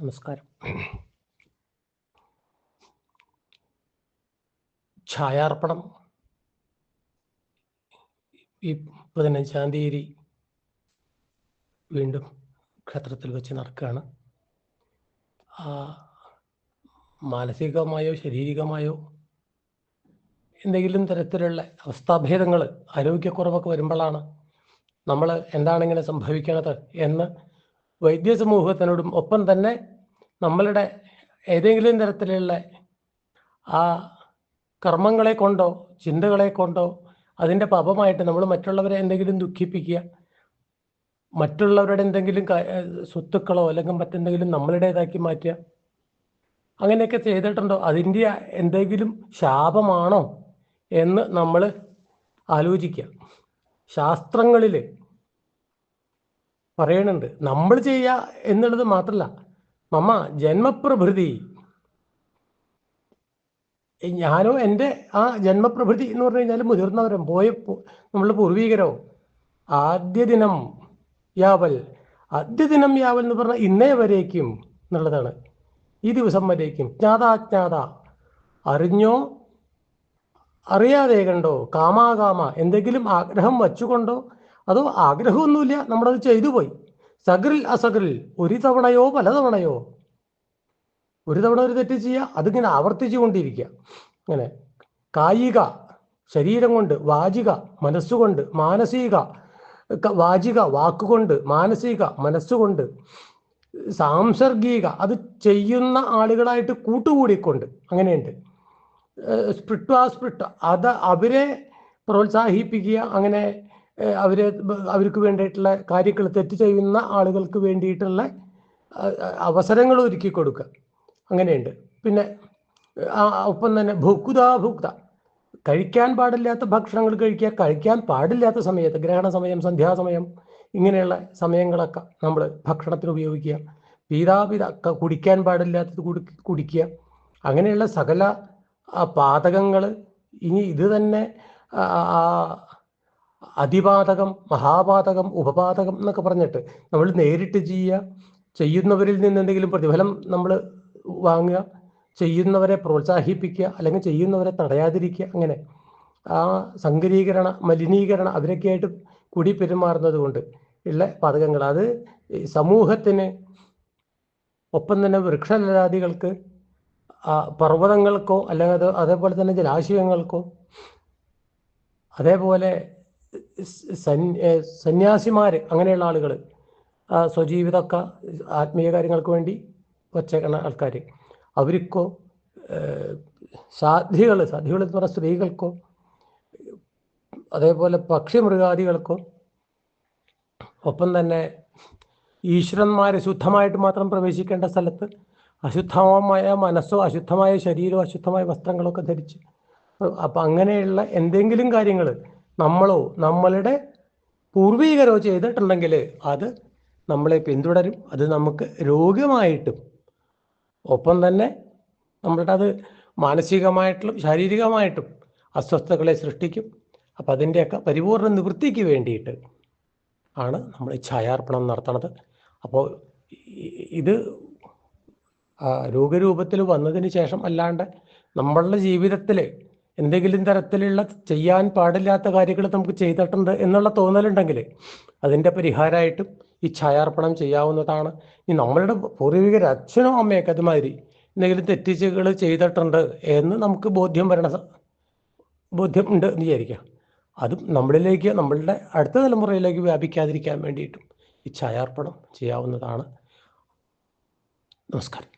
നമസ്കാരം. ഛായാർപ്പണം. ഈ പതിനഞ്ചാം തീയതി വീണ്ടും ക്ഷേത്രത്തിൽ വെച്ച് നടക്കുകയാണ്. ആ, മാനസികമായോ ശാരീരികമായോ എന്തെങ്കിലും തരത്തിലുള്ള അവസ്ഥാഭേദങ്ങൾ ആരോഗ്യക്കുറവൊക്കെ വരുമ്പോഴാണ് നമ്മൾ എന്താണ് ഇങ്ങനെ സംഭവിക്കുന്നത് എന്ന് വൈദ്യ സമൂഹത്തിനോടും ഒപ്പം തന്നെ നമ്മളുടെ ഏതെങ്കിലും തരത്തിലുള്ള ആ കർമ്മങ്ങളെ കൊണ്ടോ ചിന്തകളെ കൊണ്ടോ അതിന്റെ പാപമായിട്ട് നമ്മൾ മറ്റുള്ളവരെ എന്തെങ്കിലും ദുഃഖിപ്പിക്കുക മറ്റുള്ളവരുടെ എന്തെങ്കിലും സ്വത്തുക്കളോ അല്ലെങ്കിൽ മറ്റെന്തെങ്കിലും നമ്മളുടേതാക്കി മാറ്റുക അങ്ങനെയൊക്കെ ചെയ്തിട്ടുണ്ടോ? അതിന്റെ എന്തെങ്കിലും ശാപമാണോ എന്ന് നമ്മൾ ആലോചിക്കുക. ശാസ്ത്രങ്ങളിൽ പറയണുണ്ട്. നമ്മൾ ചെയ്യുക എന്നുള്ളത് മാത്രമല്ല മമ്മ ജന്മപ്രഭൃതി ഞാനോ എന്റെ ആ ജന്മപ്രഭൃതി എന്ന് പറഞ്ഞു കഴിഞ്ഞാൽ മുതിർന്നവരും പോയ നമ്മൾ പൂർവീകരോ ആദ്യ ദിനം യാവൽ. ആദ്യ ദിനം യാവൽ എന്ന് പറഞ്ഞാൽ ഇന്നേ വരേക്കും എന്നുള്ളതാണ്. ഈ ദിവസം വരേക്കും. ജ്ഞാതാജ്ഞാത അറിഞ്ഞോ? അറിയാതെ കണ്ടോ? കാമാകാമ. എന്തെങ്കിലും ആഗ്രഹം വച്ചുകൊണ്ടോ? അതോ ആഗ്രഹമൊന്നുമില്ല നമ്മളത് ചെയ്തു പോയി. സഗറിൽ അസഗറിൽ ഒരു തവണയോ പല തവണയോ ഒരു തവണ ഒരു തെറ്റ് ചെയ്യുക അതിങ്ങനെ ആവർത്തിച്ചു കൊണ്ടിരിക്കുക അങ്ങനെ കായിക ശരീരം കൊണ്ട് വാചിക മനസ്സുകൊണ്ട് മാനസിക വാചിക വാക്കുകൊണ്ട് മാനസിക മനസ്സുകൊണ്ട് സാംസർഗിക അത് ചെയ്യുന്ന ആളുകളായിട്ട് കൂട്ടുകൂടിക്കൊണ്ട് അങ്ങനെയുണ്ട്. സ്പ്രിട്ട് ആ സ്പ്രിട്ട് അത് അവരെ പ്രോത്സാഹിപ്പിക്കുക അങ്ങനെ അവരെ അവർക്ക് വേണ്ടിയിട്ടുള്ള കാര്യങ്ങൾ തെറ്റ് ചെയ്യുന്ന ആളുകൾക്ക് വേണ്ടിയിട്ടുള്ള അവസരങ്ങൾ ഒരുക്കി കൊടുക്കുക അങ്ങനെയുണ്ട്. പിന്നെ ഒപ്പം തന്നെ ഭുക്ത ഭുക്ത. കഴിക്കാൻ പാടില്ലാത്ത ഭക്ഷണങ്ങൾ കഴിക്കുക കഴിക്കാൻ പാടില്ലാത്ത സമയത്ത് ഗ്രഹണ സമയം സന്ധ്യാസമയം ഇങ്ങനെയുള്ള സമയങ്ങളൊക്കെ നമ്മൾ ഭക്ഷണത്തിന് ഉപയോഗിക്കുക. പീതാപിത കുടിക്കാൻ പാടില്ലാത്തത് കുടി കുടിക്കുക. അങ്ങനെയുള്ള സകല പാതകങ്ങൾ ഇനി ഇത് തന്നെ അതിപാതകം മഹാപാതകം ഉപപാതകം എന്നൊക്കെ പറഞ്ഞിട്ട് നമ്മൾ നേരിട്ട് ചെയ്യുക. ചെയ്യുന്നവരിൽ നിന്ന് എന്തെങ്കിലും പ്രതിഫലം നമ്മൾ വാങ്ങുക ചെയ്യുന്നവരെ പ്രോത്സാഹിപ്പിക്കുക അല്ലെങ്കിൽ ചെയ്യുന്നവരെ തടയാതിരിക്കുക അങ്ങനെ ആ സങ്കരീകരണ മലിനീകരണ അതിനൊക്കെയായിട്ട് കുടി പെരുമാറുന്നത് കൊണ്ട് ഉള്ള പാതകങ്ങൾ. അത് സമൂഹത്തിന് ഒപ്പം തന്നെ വൃക്ഷലതാദികൾക്ക് പർവതങ്ങൾക്കോ അല്ലെങ്കിൽ അത് അതേപോലെ തന്നെ ജലാശയങ്ങൾക്കോ അതേപോലെ സന്യാസിമാര് അങ്ങനെയുള്ള ആളുകൾ സ്വജീവിതമൊക്കെ ആത്മീയ കാര്യങ്ങൾക്ക് വേണ്ടി വച്ച ആൾക്കാർ അവർക്കോ സാധ്യകൾ സാധ്യകൾ എന്ന് പറഞ്ഞ സ്ത്രീകൾക്കോ അതേപോലെ പക്ഷിമൃഗാദികൾക്കോ ഒപ്പം തന്നെ ഈശ്വരന്മാർ ശുദ്ധമായിട്ട് മാത്രം പ്രവേശിക്കേണ്ട സ്ഥലത്ത് അശുദ്ധമായ മനസ്സോ അശുദ്ധമായ ശരീരമോ അശുദ്ധമായ വസ്ത്രങ്ങളൊക്കെ ധരിച്ച് അപ്പം അങ്ങനെയുള്ള എന്തെങ്കിലും കാര്യങ്ങൾ നമ്മളോ നമ്മളുടെ പൂർവീകരോ ചെയ്തിട്ടുണ്ടെങ്കിൽ അത് നമ്മളെ പിന്തുടരും. അത് നമുക്ക് രോഗമായിട്ടും ഒപ്പം തന്നെ നമ്മളുടെ അത് മാനസികമായിട്ടും ശാരീരികമായിട്ടും അസ്വസ്ഥതകളെ സൃഷ്ടിക്കും. അപ്പം അതിന്റെയൊക്കെ പരിപൂർണ നിവൃത്തിക്ക് വേണ്ടിയിട്ട് ആണ് നമ്മൾ ഛായാർപ്പണം നടത്തുന്നത് അപ്പോൾ ഇത് രോഗരൂപത്തിൽ വന്നതിന് ശേഷം അല്ലാണ്ട് നമ്മളുടെ ജീവിതത്തിൽ എന്തെങ്കിലും തരത്തിലുള്ള ചെയ്യാൻ പാടില്ലാത്ത കാര്യങ്ങൾ നമുക്ക് ചെയ്തിട്ടുണ്ട് എന്നുള്ള തോന്നലുണ്ടെങ്കിൽ അതിന്റെ പരിഹാരമായിട്ടും ഈ ഛായാർപ്പണം ചെയ്യാവുന്നതാണ്. ഈ നമ്മളുടെ പൂർവികർ അച്ഛനോ അമ്മയൊക്കെ അതുമാതിരി എന്തെങ്കിലും തെറ്റിച്ചുകൾ ചെയ്തിട്ടുണ്ട് എന്ന് നമുക്ക് ബോധ്യം വരണ ബോധ്യം ഉണ്ട് എന്ന് വിചാരിക്കാം അതും നമ്മളിലേക്ക് നമ്മളുടെ അടുത്ത തലമുറയിലേക്ക് വ്യാപിക്കാതിരിക്കാൻ വേണ്ടിയിട്ടും ഈ ഛായാർപ്പണം ചെയ്യാവുന്നതാണ്. നമസ്കാരം.